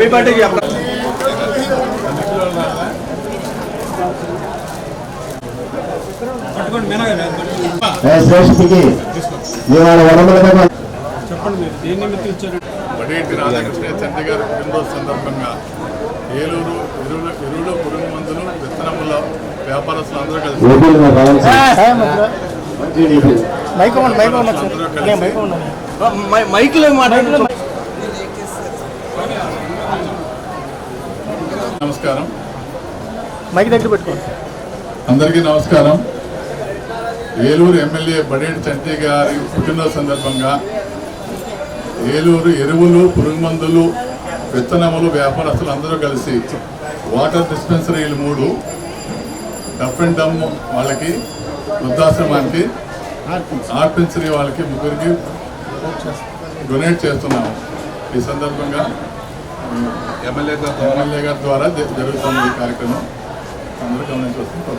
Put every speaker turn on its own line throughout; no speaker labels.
Happy birthday చెప్పండి
శ్రేష్ఠికి ఇవాళ వనములుగా
వడేటి రాధాకృష్ణ తండ్రి గారి పుట్టినరోజు సందర్భంగా ఏలూరు ఎరువుల ఎరువులు పురుగు మందులు విత్తనముల వ్యాపారస్తులు అందరూ కలిసి
మైక్ మైక్ మైక్
నమస్కారం.
మైక్ దగ్గర పెట్టుకోండి.
అందరికీ నమస్కారం. ఏలూరు ఎమ్మెల్యే బడేటి చంటి గారి పుట్టినరోజు సందర్భంగా ఏలూరు ఎరువులు పురుగు మందులు విత్తనములు వ్యాపారస్తులు అందరూ కలిసి వాటర్ డిస్పెన్సరీలు మూడు డఫ్ అండ్ డమ్ వాళ్ళకి వృద్ధాశ్రమానికి ఆర్పెన్సరీ వాళ్ళకి ముగ్గురికి డొనేట్ చేస్తున్నాము. ఈ సందర్భంగా ఎమ్మెల్యే ఎమ్మెల్యే గారి ద్వారా జరుగుతుంది ఈ కార్యక్రమం అందరూ గమనించవలసింది.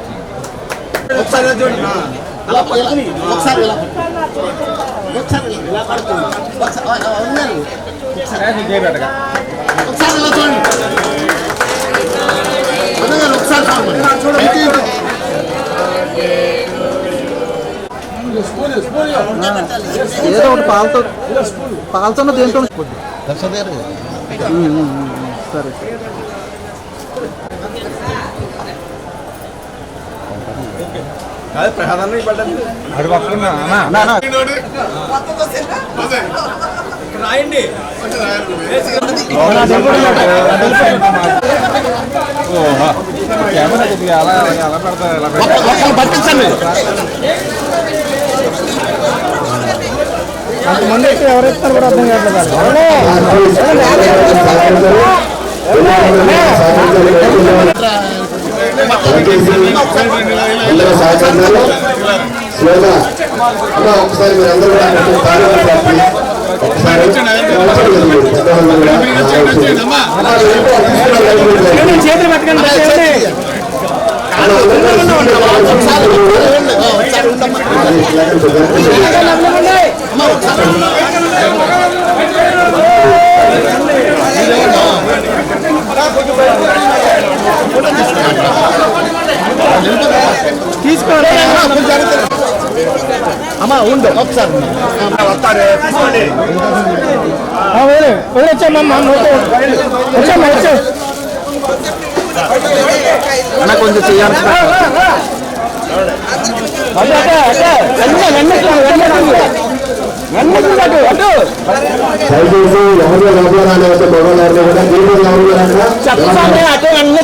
ఏదో ఒకటి పాలతో పాలతో దేంతో సరే
పట్టించండి
ఎవరైతే కూడా అర్థం కావట్లేదు.
అందరూ సహకరించాలి స్లోగా అమ్మ ఒకసారి మీరు అందరూ కూడా ఒకసారి పెద్దవాళ్ళు కూడా.
అమ్మా
అమ్మ, వెళ్ళిపో, తీసుకురా, వెళ్ళిపో.
చేతులు పట్టుకొని పెట్టండి.
అమ్మ, అందరూ కలిసి
ఒకసారి ఉండండి. ఆ, ఒకసారి ఉండమ్మా. అమ్మ, ఒకసారి
తీసుకోండి.
అమ్మ ఉండు. ఒకసారి.
వచ్చామమ్మా వచ్చామ్మా వచ్చా.
అన్న కొంచెం చేయాలి
దయచేసి ఎవరు మగవాళ్ళు ఎవరిని కూడా దీపం ఎవరు రాక
అమ్మాయికి
నడవండి,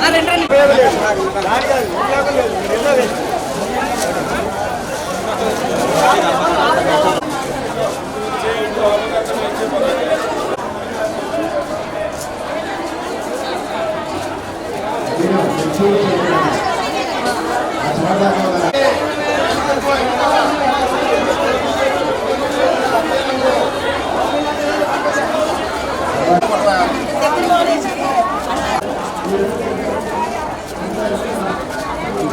తీసుకోండి నడవండి.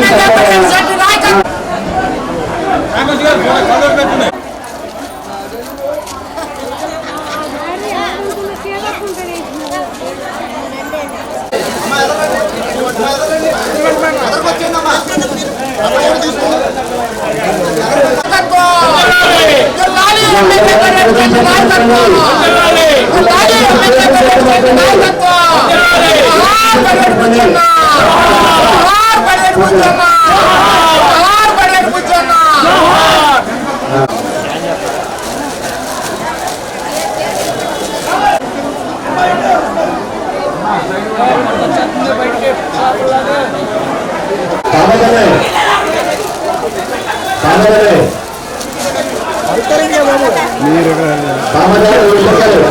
రామోజీ
కామదనే కామదనే ఊరుకోలేదు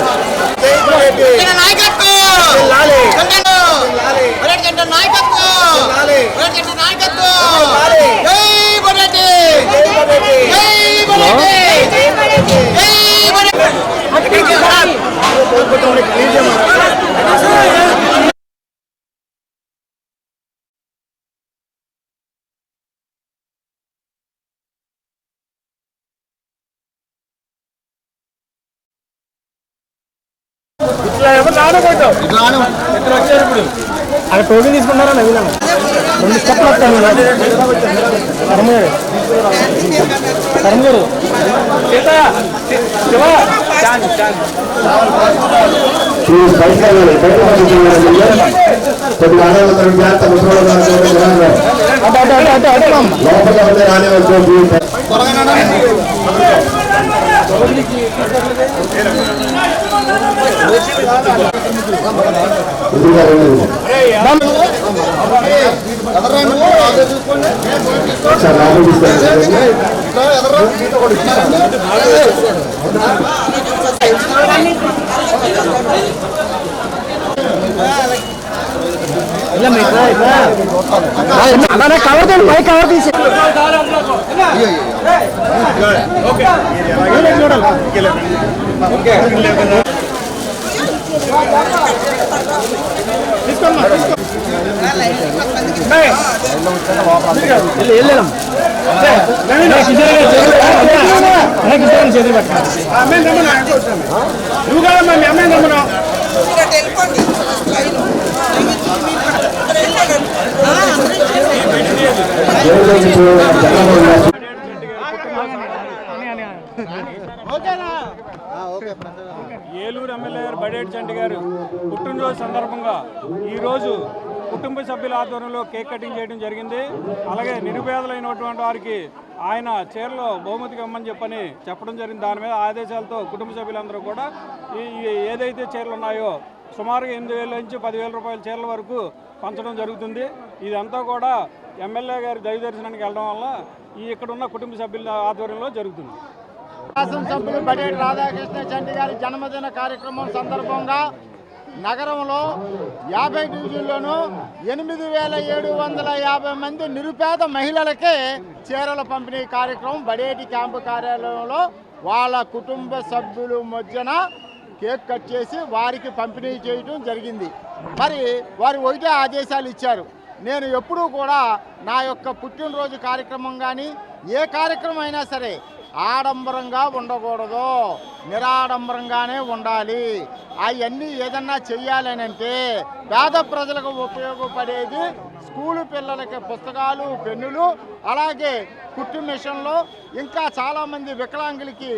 అక్కడ టోకెన్ తీసుకున్నారా నవీన? రెండు స్టెప్లు వస్తాను కర్మ గారు. కర్మ గారు.
కొద్దిగా జాగ్రత్త ముసలి. లోపల ఉంటే రానివ్వచ్చు ఇదిగా ఉన్నది సార్ లోపల తీసుకెళ్ళండి
అలానే కవర్ తీయండి పై కవర్ తీసి చేతులు పెట్టండి నువ్వు కాదమ్మా ఏలూరు ఎమ్మెల్యే గారు బడేటి చంటి గారు పుట్టినరోజు సందర్భంగా ఈరోజు కుటుంబ సభ్యుల ఆధ్వర్యంలో కేక్ కటింగ్ చేయడం జరిగింది. అలాగే నిరుపేదలైనటువంటి వారికి ఆయన చీరలో బహుమతిగా ఇమ్మని చెప్పని చెప్పడం జరిగింది. దాని మీద ఆదేశాలతో కుటుంబ సభ్యులందరూ కూడా ఈ ఏదైతే చీరలు ఉన్నాయో సుమారుగా ఎనిమిది వేల నుంచి పదివేల రూపాయల చీరల వరకు పంచడం జరుగుతుంది. ఇదంతా కూడా ఎమ్మెల్యే గారి దైవ దర్శనానికి వెళ్ళడం వల్ల ఈ ఇక్కడ ఉన్న కుటుంబ సభ్యుల ఆధ్వర్యంలో జరుగుతుంది.
శాసనసభ్యులు బడేటి రాధాకృష్ణ చండి గారి జన్మదిన కార్యక్రమం సందర్భంగా నగరంలో యాభై డివిజన్లోనూ ఎనిమిది వేల ఏడు వందల యాభై మంది నిరుపేద మహిళలకే చీరల పంపిణీ కార్యక్రమం బడేటి క్యాంపు కార్యాలయంలో వాళ్ళ కుటుంబ సభ్యులు మధ్యన కేక్ కట్ చేసి వారికి పంపిణీ చేయడం జరిగింది. మరి వారు ఒకటే ఆదేశాలు ఇచ్చారు. నేను ఎప్పుడూ కూడా నా యొక్క పుట్టినరోజు కార్యక్రమం కానీ ఏ కార్యక్రమం అయినా సరే ఆడంబరంగా ఉండకూడదు. నిరాడంబరంగానే ఉండాలి. అవన్నీ ఏదన్నా చెయ్యాలనంటే పేద ప్రజలకు ఉపయోగపడేది స్కూలు పిల్లలకి పుస్తకాలు పెన్నులు అలాగే కుట్టు మిషన్లు ఇంకా చాలామంది వికలాంగులకి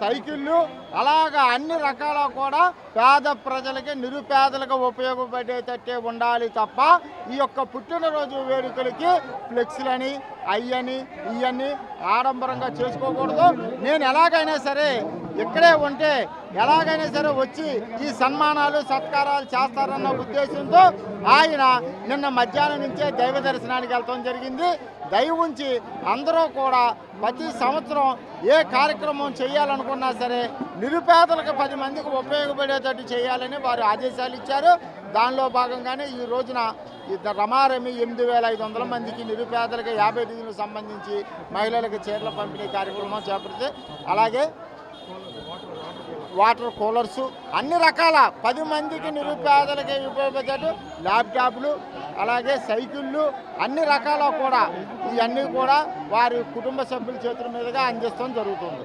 సైకిళ్ళు అలాగా అన్ని రకాల కూడా పేద ప్రజలకి నిరుపేదలకు ఉపయోగపడేటట్టే ఉండాలి తప్ప ఈ యొక్క పుట్టినరోజు వేడుకలకి ఫ్లెక్స్లని అయ్యని ఇవన్నీ ఆడంబరంగా చేసుకోకూడదు. నేను ఎలాగైనా సరే ఇక్కడే ఉంటే ఎలాగైనా సరే వచ్చి ఈ సన్మానాలు సత్కారాలు చేస్తారన్న ఉద్దేశంతో ఆయన నిన్న మధ్యాహ్నం నుంచే దైవ దర్శనానికి వెళ్ళటం జరిగింది. దయ ఉంచి అందరూ కూడా ప్రతి సంవత్సరం ఏ కార్యక్రమం చేయాలనుకున్నా సరే నిరుపేదలకు పది మందికి ఉపయోగపడేటట్టు చేయాలని వారు ఆదేశాలు ఇచ్చారు. దానిలో భాగంగానే ఈ రోజున ఈ రమారమి ఎనిమిది వేల ఐదు వందల మందికి నిరుపేదలకు యాభై దిగులకు సంబంధించి మహిళలకు చీరల పంపిణీ కార్యక్రమం చేపడితే అలాగే వాటర్ కూలర్స్ అన్ని రకాల పది మందికి నిరుపేదలకి ఉపయోగపడేటట్టు ల్యాప్టాప్లు అలాగే సైకిళ్ళు అన్ని రకాల కూడా ఇవన్నీ కూడా వారి కుటుంబ సభ్యుల చేతుల మీదుగా అందిస్తాం జరుగుతుంది.